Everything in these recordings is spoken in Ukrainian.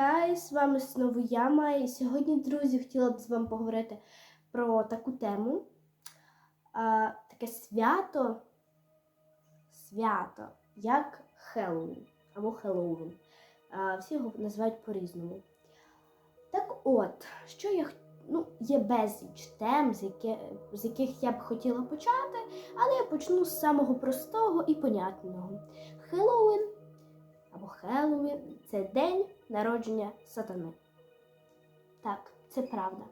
Хай, з вами знову я, Майя. І сьогодні, друзі, хотіла б з вами поговорити про таку тему. А, таке свято, свято, як Хеллоуін або Хеллоуін. Всі його називають по-різному. Так от, що я ну, є безліч тем, з, яке, з яких я б хотіла почати, але я почну з самого простого і понятного. Хеллоуін або Хеллоуін це день народження сатани. Так, це правда.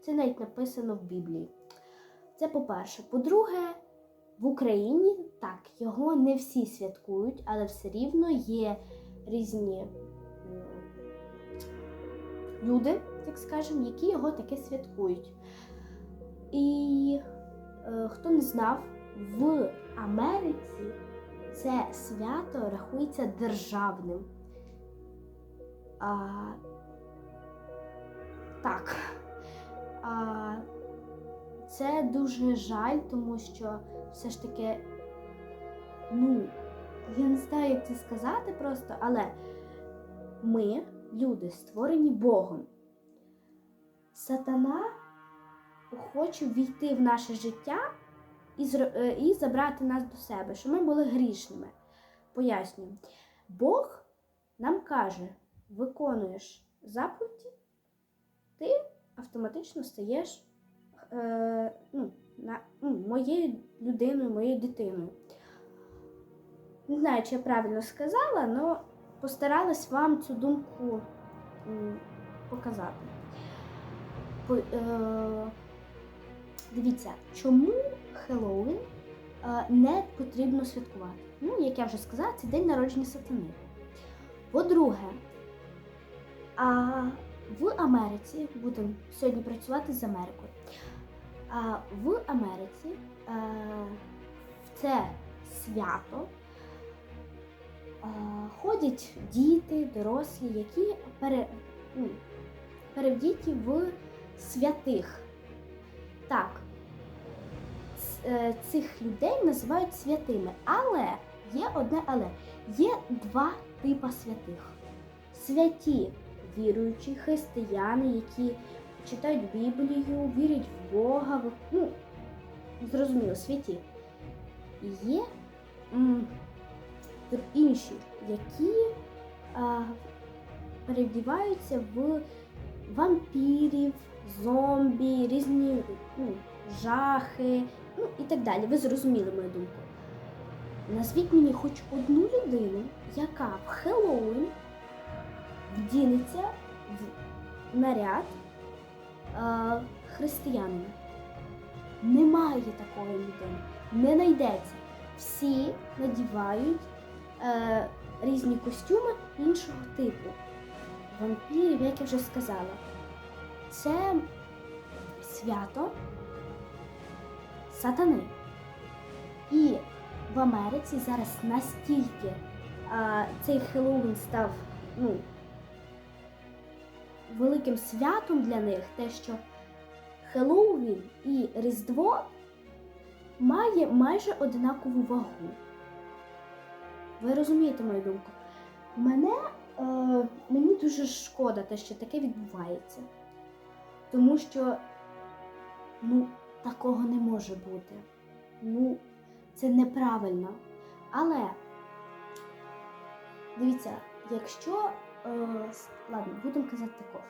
Це навіть написано в Біблії. Це по-перше. По-друге, в Україні так, його не всі святкують, але все рівно є різні люди, так скажемо, які його таки святкують. І е, хто не знав, в Америці це свято рахується державним. А, так. А, це дуже жаль, тому що все ж таки, ну, я не знаю, як це сказати просто, але ми, люди, створені Богом. Сатана хоче війти в наше життя і, е, і забрати нас до себе, щоб ми були грішними. Пояснюю. Бог нам каже, виконуєш заповіді, ти автоматично стаєш е, ну, на, ну, моєю людиною, моєю дитиною. Не знаю, чи я правильно сказала, але постаралась вам цю думку показати. По- е, дивіться, чому Хеллоуін е, не потрібно святкувати? Ну, як я вже сказала, це день народження сатани. По-друге, а в Америці будемо сьогодні працювати з Америкою. А в Америці е, в це свято е, ходять діти, дорослі, які пере, ну, перевдіті в святих. Так, е, цих людей називають святими. Але є одне але. Є два типа святих. Святі віруючі християни, які читають Біблію, вірять в Бога, в- ну, зрозуміло, святі. Є м, інші, які а, перевдіваються в вампірів, зомбі, різні ну, жахи, ну і так далі. Ви зрозуміли мою думку. Назвіть мені хоч одну людину, яка в Хеллоуін вдінеться в наряд е, християнина. Немає такої людини, не знайдеться. Всі надівають е, різні костюми іншого типу. Вампірів, як я вже сказала, це свято сатани. І в Америці зараз настільки а, цей Хеллоуін став ну, великим святом для них, те, що Хеллоуін і Різдво має майже однакову вагу. Ви розумієте мою думку? Мене, е, мені дуже шкода те, що таке відбувається. Тому що ну, такого не може бути. Ну, це неправильно. Але дивіться, якщо ладно, будемо казати тако,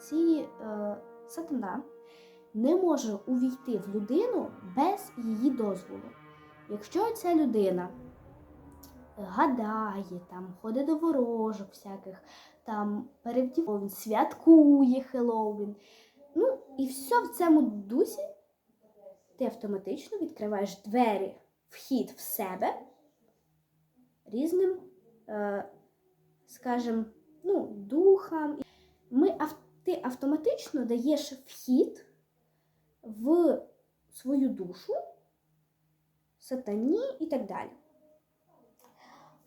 ці е, сатана не може увійти в людину без її дозволу. Якщо ця людина гадає, там ходить до ворожок всяких, там перевдіває, святкує Хеллоуін, ну і все в цьому дусі ти автоматично відкриваєш двері, вхід в себе різним, е, скажімо, ну, духам. Ми, ти автоматично даєш вхід в свою душу, сатані і так далі.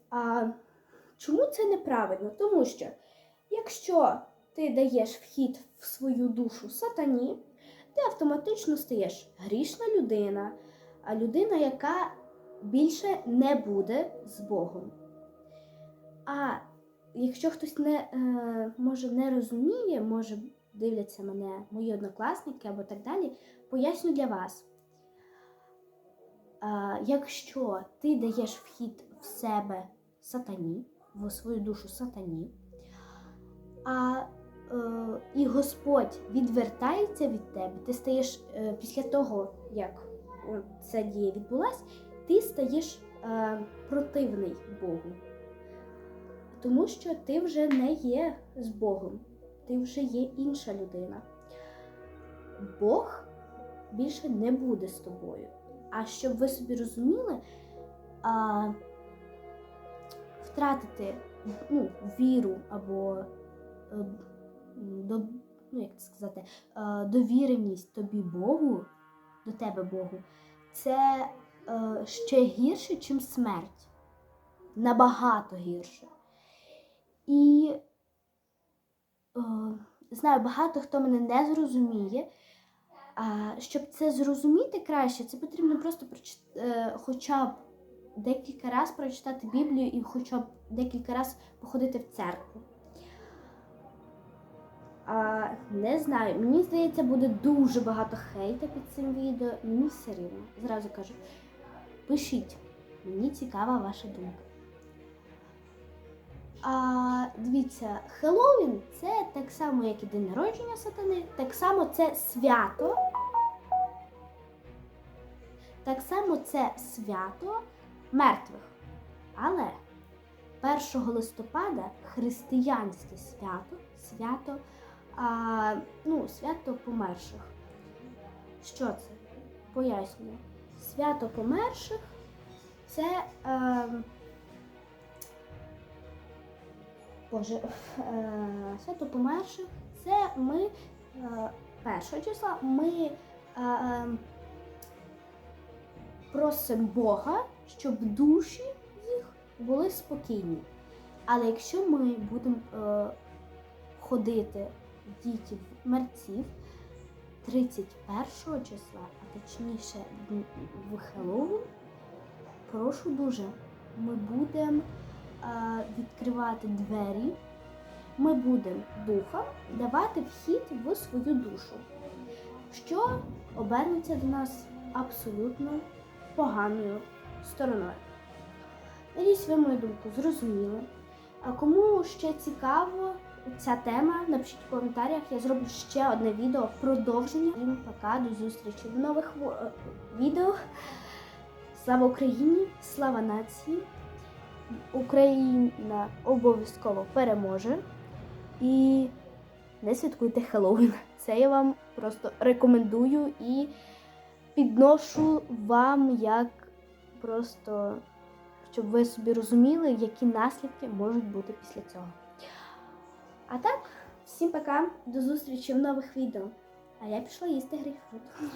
А чому це неправильно? Тому що якщо ти даєш вхід в свою душу сатані, ти автоматично стаєш грішна людина, а людина, яка більше не буде з Богом. А якщо хтось не е, може не розуміє, може дивляться мене мої однокласники або так далі, поясню для вас. Якщо ти даєш вхід в себе сатані, в свою душу сатані, а е, і Господь відвертається від тебе, ти стаєш е, після того, як ця дія відбулась, ти стаєш противний Богу. Тому що ти вже не є з Богом, ти вже є інша людина. Бог більше не буде з тобою. А щоб ви собі розуміли, а, втратити ну, віру або е, до, ну, як це сказати, е, довіреність тобі Богу, до тебе Богу, це е, ще гірше, ніж смерть. Набагато гірше. І е, знаю, багато хто мене не зрозуміє. А щоб це зрозуміти краще, це потрібно просто прочит... е, хоча б декілька разів прочитати Біблію і хоча б декілька разів походити в церкву. А, не знаю, мені здається, буде дуже багато хейта під цим відео. Мені все рівно. Зразу кажу, пишіть, мені цікава ваша думка. А, дивіться, Хеллоуін це так само, як і день народження сатани, так само це свято. Так само це свято мертвих. Але 1 листопада християнське свято, свято, а, ну, свято померших. Що це? Пояснюю. Свято померших це. Е, Боже, е, свято померших це ми е, першого числа ми е, е, просимо Бога, щоб душі їх були спокійні. Але якщо ми будемо ходити дітів мерців 31 числа, а точніше в Хеллоуін, прошу дуже, ми будемо відкривати двері, ми будемо духам давати вхід в свою душу, що обернеться до нас абсолютно поганою стороною. Надіюсь, ви мою думку зрозуміли. А кому ще цікаво ця тема, напишіть в коментарях, я зроблю ще одне відео продовження. Всім пока, до зустрічі в нових е, відео. Слава Україні! Слава нації! Україна обов'язково переможе. І не святкуйте Хеллоуін. Це я вам просто рекомендую і підношу вам як просто, щоб ви собі розуміли, які наслідки можуть бути після цього. А так, всім пока, до зустрічі в нових відео. А я пішла їсти грейпфрут.